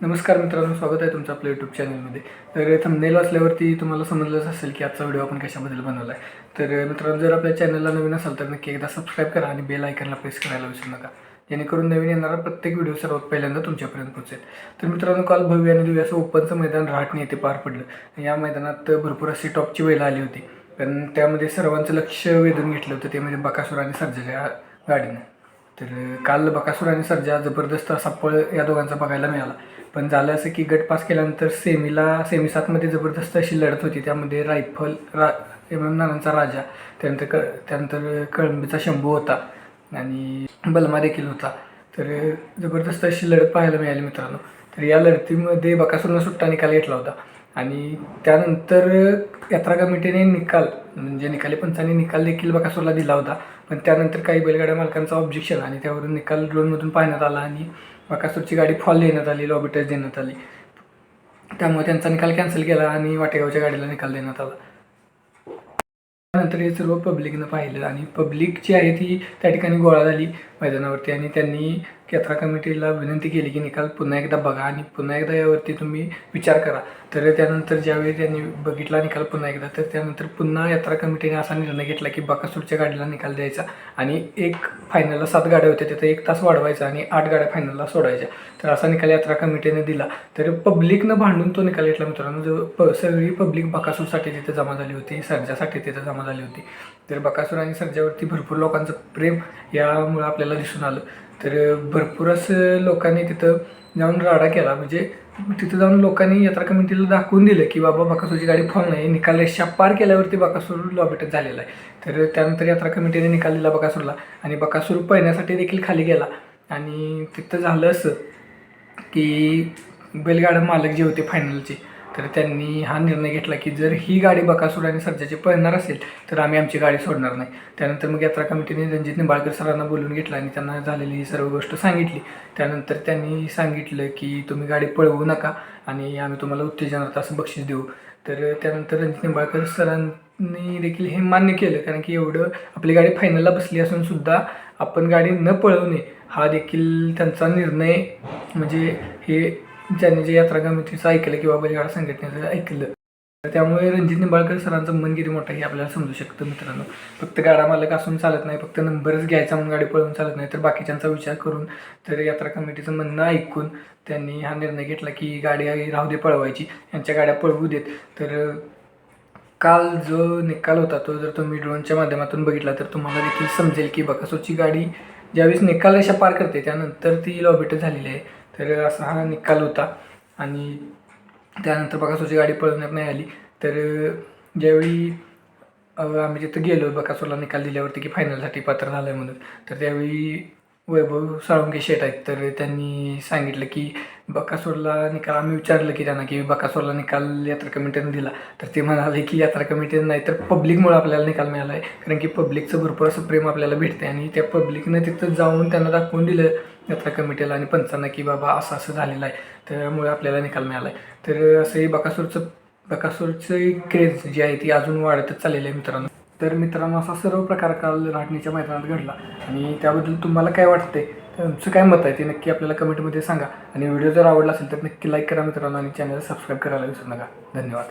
नमस्कार मित्रांनो स्वागत आहे तुमचं आपल्या यूट्यूब चॅनलमध्ये तर थंबनेल वाचल्यावरती तुम्हाला समजलंच असेल की आजचा व्हिडिओ आपण कशाबद्दल बनवला आहे तर मित्रांनो जर आपल्या चॅनलला नवीन असाल तर नक्की एकदा सबस्क्राईब करा आणि बेल आयकनला प्रेस करायला विसरू नका. जेणेकरून नवीन येणारा प्रत्येक व्हिडिओ सर्वात पहिल्यांदा तुमच्यापर्यंत पोहोचेल. तर मित्रांनो काल भव्य आणि दिव्य असं ओपनचं मैदान रहाटणे येथे पार पडलं. या मैदानात भरपूर अशी टॉपची वेळ आली होती. पण त्यामध्ये सर्वांचं लक्ष वेधून घेतलं होतं ते म्हणजे बकासूर आणि सर्जाच्या गाडीनं. तर काल बकासूर आणि सर्जा जबरदस्त असा पळ या दोघांचा बघायला मिळाला. पण झालं असं की गट पास केल्यानंतर सेमीला सेमी सातमध्ये जबरदस्त अशी लढत होती. त्यामध्ये रायफल रा एम एम नानांचा राजा त्यानंतर क त्यानंतर कळंबीचा शंभू होता आणि बलमा देखील होता. तर जबरदस्त अशी लढत पाहायला मिळाली मित्रांनो. तर या लढतीमध्ये बकासूरनं सुट्टा निकाल घेतला होता. आणि त्यानंतर यात्रा कमिटीने निकाल म्हणजे निकाली पंचांनी निकाल देखील बकासूरला दिला होता. पण त्यानंतर काही बैलगाड्या मालकांचा ऑब्जेक्शन आणि त्यावरून निकाल ड्रोनमधून पाहण्यात आला आणि बकासूरची गाडी फॉल देण्यात आली लॉबी देण्यात आली. त्यामुळे त्यांचा निकाल कॅन्सल केला आणि वाटेगावच्या गाडीला निकाल देण्यात आला. त्यानंतर हे सर्व पब्लिकनं पाहिलं आणि पब्लिक जी आहे ती त्या ठिकाणी गोळा झाली मैदानावरती आणि त्यांनी की यात्रा कमिटीला विनंती केली की निकाल पुन्हा एकदा बघा आणि पुन्हा एकदा यावरती तुम्ही विचार करा. तर त्यानंतर ज्यावेळी त्यांनी बघितला निकाल पुन्हा एकदा तर त्यानंतर पुन्हा यात्रा कमिटीने असा निर्णय घेतला की बकासूरच्या गाडीला निकाल द्यायचा आणि एक फायनलला सात गाड्या होत्या तिथं एक तास वाढवायचा आणि आठ गाड्या फायनलला सोडायच्या. तर असा निकाल यात्रा कमिटीने दिला. तर पब्लिकनं भांडून तो निकाल घेतला मित्रांनो जो प सगळी पब्लिक बकासूरसाठी तिथे जमा झाली होती सर्जासाठी तिथे जमा झाली होती. तर बकासूर आणि सर्जावरती भरपूर लोकांचं प्रेम यामुळं आपल्याला दिसून आलं. तर भरपूर असं लोकांनी तिथं जाऊन राडा केला. म्हणजे तिथं जाऊन लोकांनी यात्रा कमिटीला दाखवून दिलं की बाबा बकासूरची गाडी फॉल नाही. निकाल रेषा पार केल्यावरती बाकासूर लॉबेटच झालेला आहे. तर त्यानंतर यात्रा कमिटीने निकाल दिला बकासूरला आणि बकासूर पळण्यासाठी देखील खाली गेला. आणि तिथं झालं असं की बैलगाडा मालक जे होते फायनलचे तर त्यांनी हा निर्णय घेतला की जर ही गाडी बकासूर आणि सर्जाची पळणार असेल तर आम्ही आमची गाडी सोडणार नाही. त्यानंतर मग यात्रा कमिटीने रणजित निंबाळकर सरांना बोलून घेतलं आणि त्यांना झालेली ही सर्व गोष्ट सांगितली. त्यानंतर त्यांनी सांगितलं की तुम्ही गाडी पळवू नका आणि आम्ही तुम्हाला उत्तेजनार्थ असं बक्षीस देऊ. तर त्यानंतर रणजित निंबाळकर सरांनी देखील हे मान्य केलं कारण की एवढं आपली गाडी फायनलला बसली असून सुद्धा आपण गाडी न पळवणे हा देखील त्यांचा निर्णय म्हणजे हे ज्यांनी जे यात्रा कमिटीचं ऐकलं किंवा बैलगाडा संघटनेचं ऐकलं. तर त्यामुळे रणजित निंबाळकर सरांचं मन किती मोठं हे आपल्याला समजू शकतं मित्रांनो. फक्त गाडा मालक असून चालत नाही फक्त नंबरच घ्यायचा म्हणून गाडी पळवून चालत नाही तर बाकीच्यांचा विचार करून तर यात्रा कमिटीचं म्हणणं ऐकून त्यांनी हा निर्णय घेतला की गाडी राहू दे पळवायची यांच्या गाड्या पळवू देत. तर काल जो निकाल होता तो जर तुम्ही ड्रोनच्या माध्यमातून बघितला तर तुम्हाला देखील समजेल की बकासोची गाडी ज्यावेळेस निकाल रेषा पार करते त्यानंतर ती लॉबिट झालेली आहे. तर असा हा निकाल होता. आणि त्यानंतर बकासूरची गाडी पळवण्यात नाही आली. तर ज्यावेळी आम्ही तिथं गेलो बकासूरला निकाल दिल्यावरती की फायनलसाठी पात्र झालं आहे म्हणून. तर त्यावेळी वैभव साळुंके शेट आहेत. तर त्यांनी सांगितलं की बकासूरला निकाल आम्ही विचारलं की त्यांना की बकासूरला निकाल यात्रा कमिटीने दिला. तर ते म्हणाले की यात्रा कमिटीने नाही तर पब्लिकमुळे आपल्याला निकाल मिळाला आहे कारण की पब्लिकचं भरपूर असं प्रेम आपल्याला भेटते आणि त्या पब्लिकनं तिथं जाऊन त्यांना दाखवून दिलं यात्रा कमिटीला आणि पंचांना की बाबा असं असं झालेलं आहे. त्यामुळे आपल्याला निकाल मिळाला आहे तर असंही बकासूरचं बकासूरचं क्रेज जी आहे ती अजून वाढतच चाललेली आहे मित्रांनो. तर मित्रांनो असा सर्व प्रकार काल राटणीच्या मैदानात घडला आणि त्याबद्दल तुम्हाला काय वाटतंय? तुमचं काय मत आहे ते नक्की आपल्याला कमेंटमध्ये सांगा. आणि व्हिडिओ जर आवडला असेल तर नक्की लाईक करा मित्रांनो आणि चॅनल सबस्क्राईब करायला विसरू नका. धन्यवाद.